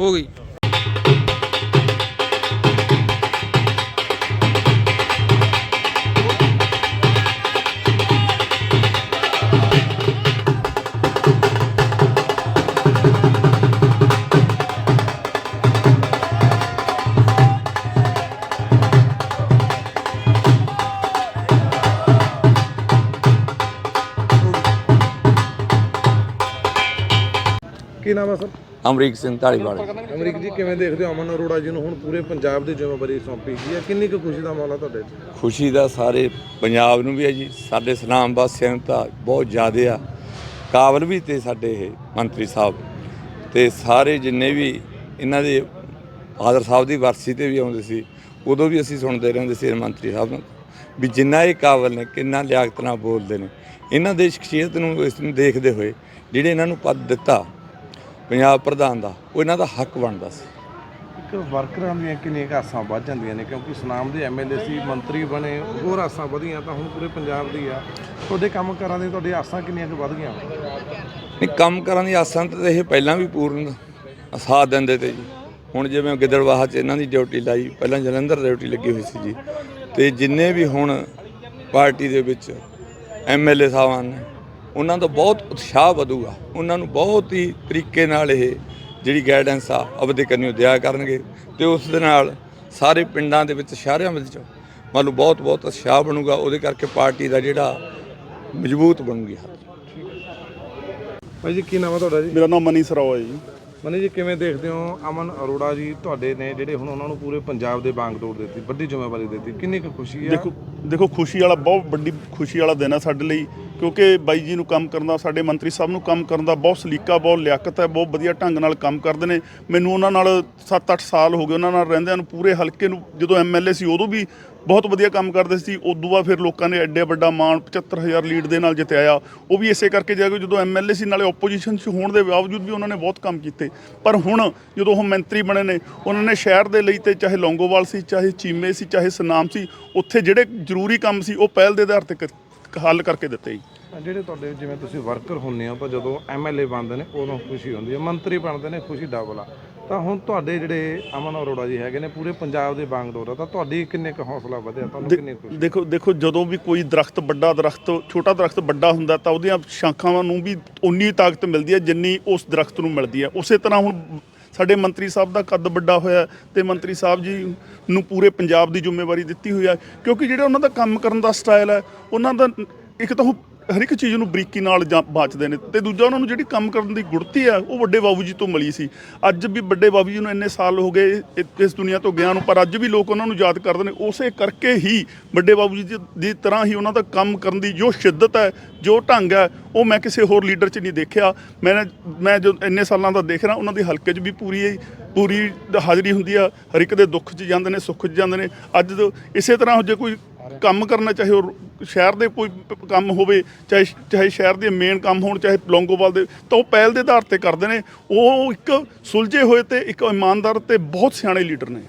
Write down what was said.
ਹੋ ਗਈ। ਕੀ ਨਾਮ ਹੈ ਸਰ? ਅਮਰੀਕ ਸਿੰਘ ਢਾਲੀਵਾਲ ਅਮਰੀਕ ਜੀ ਕਿਵੇਂ ਦੇਖਦੇ ਹੋ? ਅਮਨ ਅਰੋੜਾ ਜੀ ਨੂੰ ਹੁਣ ਪੂਰੇ ਪੰਜਾਬ ਦੀ ਜ਼ਿੰਮੇਵਾਰੀ ਸੌਂਪੀ ਗਈ ਹੈ। ਕਿੰਨੀ ਕੁ ਖੁਸ਼ੀ ਦਾ ਮਾਹੌਲ ਹੈ ਤੁਹਾਡੇ 'ਚ ਖੁਸ਼ੀ ਦਾ ਸਾਰੇ ਪੰਜਾਬ ਨੂੰ ਵੀ ਹੈ ਜੀ। ਸਾਡੇ ਸਨਾਮ ਵਾਸੀਆਂ ਨੂੰ ਤਾਂ ਬਹੁਤ ਜ਼ਿਆਦਾ ਆ। ਕਾਬਲ ਵੀ ਤੇ ਸਾਡੇ ਇਹ ਮੰਤਰੀ ਸਾਹਿਬ। ਤੇ ਸਾਰੇ ਜਿੰਨੇ ਵੀ ਇਹਨਾਂ ਦੇ ਫਾਦਰ ਸਾਹਿਬ ਦੀ ਵਰਸੀ ਤੇ ਵੀ ਆਉਂਦੇ ਸੀ ਉਦੋਂ ਵੀ ਅਸੀਂ ਸੁਣਦੇ ਰਹਿੰਦੇ ਸੀ ਇਹ ਮੰਤਰੀ ਸਾਹਿਬ ਨੂੰ। ਵੀ ਜਿੰਨਾ ਇਹ ਕਾਬਲ ਨੇ ਕਿੰਨਾ ਲਿਆਕਤ ਨਾਲ ਬੋਲਦੇ ਨੇ। ਇਹਨਾਂ ਦੇ ਸ਼ਖਸੀਅਤ ਨੂੰ ਇਸ ਨੂੰ ਦੇਖਦੇ ਹੋਏ ਜਿਹੜੇ ਇਹਨਾਂ ਨੂੰ ਪਦ ਦਿੱਤਾ ਪੰਜਾਬ ਪ੍ਰਧਾਨ ਦਾ ਉਹ ਇਹਨਾਂ ਦਾ ਹੱਕ ਬਣਦਾ ਸੀ। ਇੱਕ ਵਰਕਰਾਂ ਦੀਆਂ ਕਿੰਨੀਆਂ ਆਸਾਂ ਵੱਧ ਜਾਂਦੀਆਂ ਨੇ ਕਿਉਂਕਿ ਸੁਨਾਮ ਦੇ ਐਮਐਲਏ ਸੀ ਮੰਤਰੀ ਬਣੇ ਹੋਰ ਆਸਾਂ ਵਧੀਆਂ ਤਾਂ ਹੁਣ ਪੂਰੇ ਪੰਜਾਬ ਦੀ ਆ। ਤੁਹਾਡੇ ਕੰਮ ਕਰਾਂ ਦੀ ਤੁਹਾਡੀ ਆਸਾਂ ਕਿੰਨੀਆਂ ਕੁ ਵੱਧ ਗਈਆਂ ਨਹੀਂ ਕੰਮ ਕਰਨ ਦੀ ਆਸਾਂ ਤਾਂ ਇਹ ਪਹਿਲਾਂ ਵੀ ਪੂਰਨ ਸਾਥ ਦਿੰਦੇ ਤੇ ਜੀ। ਹੁਣ ਜਿਵੇਂ ਗਿੱਦੜਵਾਹਾ 'ਚ ਇਹਨਾਂ ਦੀ ਡਿਊਟੀ ਲਾਈ ਪਹਿਲਾਂ ਜਲੰਧਰ ਡਿਊਟੀ ਲੱਗੀ ਹੋਈ ਸੀ ਜੀ। ਤੇ ਜਿੰਨੇ ਵੀ ਹੁਣ ਪਾਰਟੀ ਦੇ ਵਿੱਚ ਐਮਐਲਏ ਸਾਹਿਬਾਨ ਨੇ ਉਹਨਾਂ ਦਾ ਬਹੁਤ ਉਤਸ਼ਾਹ ਵਧੂਗਾ। ਉਹਨਾਂ ਨੂੰ ਬਹੁਤ ਹੀ ਤਰੀਕੇ ਨਾਲ ਇਹ ਜਿਹੜੀ ਗਾਈਡੈਂਸ ਆ ਆਪਦੇ ਕੰਨਿਓ ਦਿਆ ਕਰਨਗੇ ਤੇ ਉਸ ਦੇ ਨਾਲ ਸਾਰੇ ਪਿੰਡਾਂ ਦੇ ਵਿੱਚ ਸ਼ਹਿਰਾਂ ਵਿੱਚ ਮੰਨ ਲਓ ਬਹੁਤ ਬਹੁਤ ਉਤਸ਼ਾਹ ਬਣੂਗਾ। ਉਹਦੇ ਕਰਕੇ ਪਾਰਟੀ ਦਾ ਜਿਹੜਾ ਮਜ਼ਬੂਤ ਬਣੂਗੀ ਭਾਈ ਜੀ ਕੀ ਨਾਮ ਹੈ ਤੁਹਾਡਾ ਜੀ? ਮੇਰਾ ਨਾਮ ਮਨੀ ਸਰਾਓ ਹੈ ਜੀ। ਮਨੀ ਜੀ ਕਿਵੇਂ ਦੇਖਦੇ ਹੋ? ਅਮਨ ਅਰੋੜਾ ਜੀ ਤੁਹਾਡੇ ਨੇ ਜਿਹੜੇ ਹੁਣ ਉਹਨਾਂ ਨੂੰ ਪੂਰੇ ਪੰਜਾਬ ਦੇ ਬਾਂਗ ਤੋੜ ਦਿੱਤੀ ਵੱਡੀ ਜ਼ਿੰਮੇਵਾਰੀ ਦਿੱਤੀ। ਕਿੰਨੀ ਕੁ ਖੁਸ਼ੀ ਹੈ ਦੇਖੋ ਦੇਖੋ ਖੁਸ਼ੀ ਵਾਲਾ ਬਹੁਤ ਵੱਡੀ ਖੁਸ਼ੀ ਵਾਲਾ ਦਿਨ ਹੈ ਸਾਡੇ ਲਈ। ਕਿਉਂਕਿ ਬਾਈ ਜੀ ਨੂੰ ਕੰਮ ਕਰਨ ਦਾ, ਸਾਡੇ ਮੰਤਰੀ ਸਾਹਿਬ ਨੂੰ ਕੰਮ ਕਰਨ ਦਾ ਬਹੁਤ ਸਲੀਕਾ, ਬਹੁਤ ਲਿਆਕਤ ਹੈ, ਬਹੁਤ ਵਧੀਆ ਢੰਗ ਨਾਲ ਕੰਮ ਕਰਦੇ ਨੇ। ਮੈਨੂੰ ਉਹਨਾਂ ਨਾਲ 7-8 ਸਾਲ ਹੋ ਗਏ, ਉਹਨਾਂ ਨਾਲ ਰਹਿੰਦਿਆਂ ਨੂੰ ਪੂਰੇ ਹਲਕੇ ਨੂੰ ਜਦੋਂ ਐਮਐਲਏ ਸੀ ਉਦੋਂ ਵੀ ਬਹੁਤ ਵਧੀਆ ਕੰਮ ਕਰਦੇ ਸੀ। ਉਦੋਂ ਬਾਅਦ ਫਿਰ ਲੋਕਾਂ ਨੇ ਐਡੇ ਵੱਡਾ ਮਾਣ 75000 ਲੀਡ ਦੇ ਨਾਲ ਜਿੱਤਿਆ ਉਹ ਵੀ ਇਸੇ ਕਰਕੇ ਜਾ ਕੇ ਜਦੋਂ ਐਮਐਲਏ ਸੀ ਨਾਲੇ ਆਪੋਜੀਸ਼ਨ 'ਚ ਹੋਣ ਦੇ ਬਾਵਜੂਦ ਵੀ ਉਹਨਾਂ ਨੇ ਬਹੁਤ ਕੰਮ ਕੀਤੇ। ਪਰ ਹੁਣ ਜਦੋਂ ਉਹ ਮੰਤਰੀ ਬਣੇ ਨੇ, ਉਹਨਾਂ ਨੇ ਸ਼ਹਿਰ ਦੇ ਲਈ ਤੇ ਚਾਹੇ ਲੌਂਗੋਵਾਲ ਸੀ, ਚਾਹੇ ਚੀਮੇ ਸੀ, ਚਾਹੇ ਸਨਾਮ ਸੀ, ਉੱਥੇ ਜਿਹੜੇ ਜ਼ਰੂਰੀ ਕੰਮ ਸੀ, ਉਹ ਪਹਿਲ ਦੇ ਆਧਾਰ ਤੇ ਕ- ਹੱਲ ਕਰਕੇ ਦਿੱਤੇ ਜੀ। ਜਿਹੜੇ ਤੁਹਾਡੇ ਜਿਵੇਂ ਤੁਸੀਂ ਵਰਕਰ ਹੁੰਦੇ ਹੋ ਤਾਂ ਜਦੋਂ ਐਮਐਲਏ ਬਣਦੇ ਨੇ ਉਦੋਂ ਖੁਸ਼ੀ ਹੁੰਦੀ ਹੈ। ਮੰਤਰੀ ਬਣਦੇ ਨੇ ਖੁਸ਼ੀ ਡਬਲ ਆ। ਤਾਂ ਹੁਣ ਤੁਹਾਡੇ ਜਿਹੜੇ ਅਮਨ ਅਰੋੜਾ ਜੀ ਹੈਗੇ ਨੇ ਪੂਰੇ ਪੰਜਾਬ ਦੇ ਬਾਂਗ ਡੋਰਾ ਤਾਂ ਤੁਹਾਡੀ ਕਿੰਨੇ ਕੁ ਹੌਸਲਾ ਵਧਿਆ? ਤੁਹਾਨੂੰ ਕਿੰਨੀ ਖੁਸ਼ੀ? ਦੇਖੋ ਦੇਖੋ ਜਦੋਂ ਵੀ ਕੋਈ ਦਰਖਤ ਵੱਡਾ ਦਰਖਤ ਛੋਟਾ ਦਰਖਤ ਵੱਡਾ ਹੁੰਦਾ ਤਾਂ ਉਹਦੀਆਂ ਸ਼ਾਖਾਵਾਂ ਨੂੰ ਵੀ ਉਨੀ ਤਾਕਤ ਮਿਲਦੀ ਹੈ ਜਿੰਨੀ ਉਸ ਦਰਖਤ ਨੂੰ ਮਿਲਦੀ ਹੈ। ਉਸੇ ਤਰ੍ਹਾਂ ਹੁਣ ਸਾਡੇ ਮੰਤਰੀ ਸਾਹਿਬ ਦਾ ਕੱਦ ਵੱਡਾ ਹੋਇਆ ਤੇ ਮੰਤਰੀ ਸਾਹਿਬ ਜੀ ਨੂੰ ਪੂਰੇ ਪੰਜਾਬ ਦੀ ਜ਼ਿੰਮੇਵਾਰੀ ਦਿੱਤੀ ਹੋਈ ਹੈ। ਕਿਉਂਕਿ ਜਿਹੜਾ ਉਹਨਾਂ ਦਾ ਕੰਮ ਕਰਨ ਦਾ ਸਟਾਈਲ ਹੈ ਉਹਨਾਂ ਦਾ ਇੱਕ ਤਾਂ ਉਹ ਹਰ ਇੱਕ ਚੀਜ਼ ਨੂੰ ਬਰੀਕੀ ਨਾਲ ਜਾਂ ਬਾਚਦੇ ਨੇ ਤੇ ਦੂਜਾ ਉਹਨਾਂ ਨੂੰ ਜਿਹੜੀ ਕੰਮ ਕਰਨ ਦੀ ਗੁੜਤੀ ਆ, ਉਹ ਵੱਡੇ ਬਾਬੂ ਜੀ ਤੋਂ ਮਿਲੀ ਸੀ। ਅੱਜ ਵੀ ਵੱਡੇ ਬਾਬੂ ਜੀ ਨੂੰ ਇੰਨੇ ਸਾਲ ਹੋ ਗਏ ਇ- ਇਸ ਦੁਨੀਆ ਤੋਂ ਗਿਆ ਨੂੰ, ਪਰ ਅੱਜ ਵੀ ਲੋਕ ਉਹਨਾਂ ਨੂੰ ਯਾਦ ਕਰਦੇ ਨੇ। ਉਸੇ ਕਰਕੇ ਹੀ ਵੱਡੇ ਬਾਬੂ ਜੀ ਦੀ- ਦੀ ਤਰ੍ਹਾਂ ਹੀ ਉਹਨਾਂ ਦਾ ਕੰਮ ਕਰਨ ਦੀ ਜੋ ਸ਼ਿੱਦਤ ਹੈ, ਜੋ ਢੰਗ ਹੈ, ਉਹ ਮੈਂ ਕਿਸੇ ਹੋਰ ਲੀਡਰ 'ਚ ਨਹੀਂ ਦੇਖਿਆ। ਮੈਂ ਮੈਂ ਜੋ ਇੰਨੇ ਸਾਲਾਂ ਦਾ ਦੇਖ ਰਿਹਾ, ਉਹਨਾਂ ਦੇ ਹਲਕੇ 'ਚ ਵੀ ਪੂਰੀ ਪੂਰੀ ਹਾਜ਼ਰੀ ਹੁੰਦੀ ਆ। ਹਰ ਇੱਕ ਦੇ ਦੁੱਖ 'ਚ ਜਾਂਦੇ ਨੇ, ਸੁੱਖ 'ਚ ਜਾਂਦੇ ਨੇ। ਅੱਜ ਤੋਂ ਇਸੇ ਤਰ੍ਹਾਂ ਜੇ ਕੋਈ ਕੰਮ ਕਰਨਾ ਚਾਹੇ ਉਹ ਸ਼ਹਿਰ ਦੇ ਕੋਈ ਪ- ਕੰਮ ਹੋਵੇ, ਚਾਹੇ ਚਾਹੇ ਸ਼ਹਿਰ ਦੇ ਮੇਨ ਕੰਮ ਹੋਣ, ਚਾਹੇ ਲੌਂਗੋਵਾਲ ਦੇ, ਤਾਂ ਉਹ ਪਹਿਲ ਦੇ ਆਧਾਰ ਤੇ ਕਰਦੇ ਨੇ। ਉਹ ਇੱਕ ਸੁਲਝੇ ਹੋਏ ਤੇ ਇੱਕ ਇਮਾਨਦਾਰ ਤੇ ਬਹੁਤ ਸਿਆਣੇ ਲੀਡਰ ਨੇ।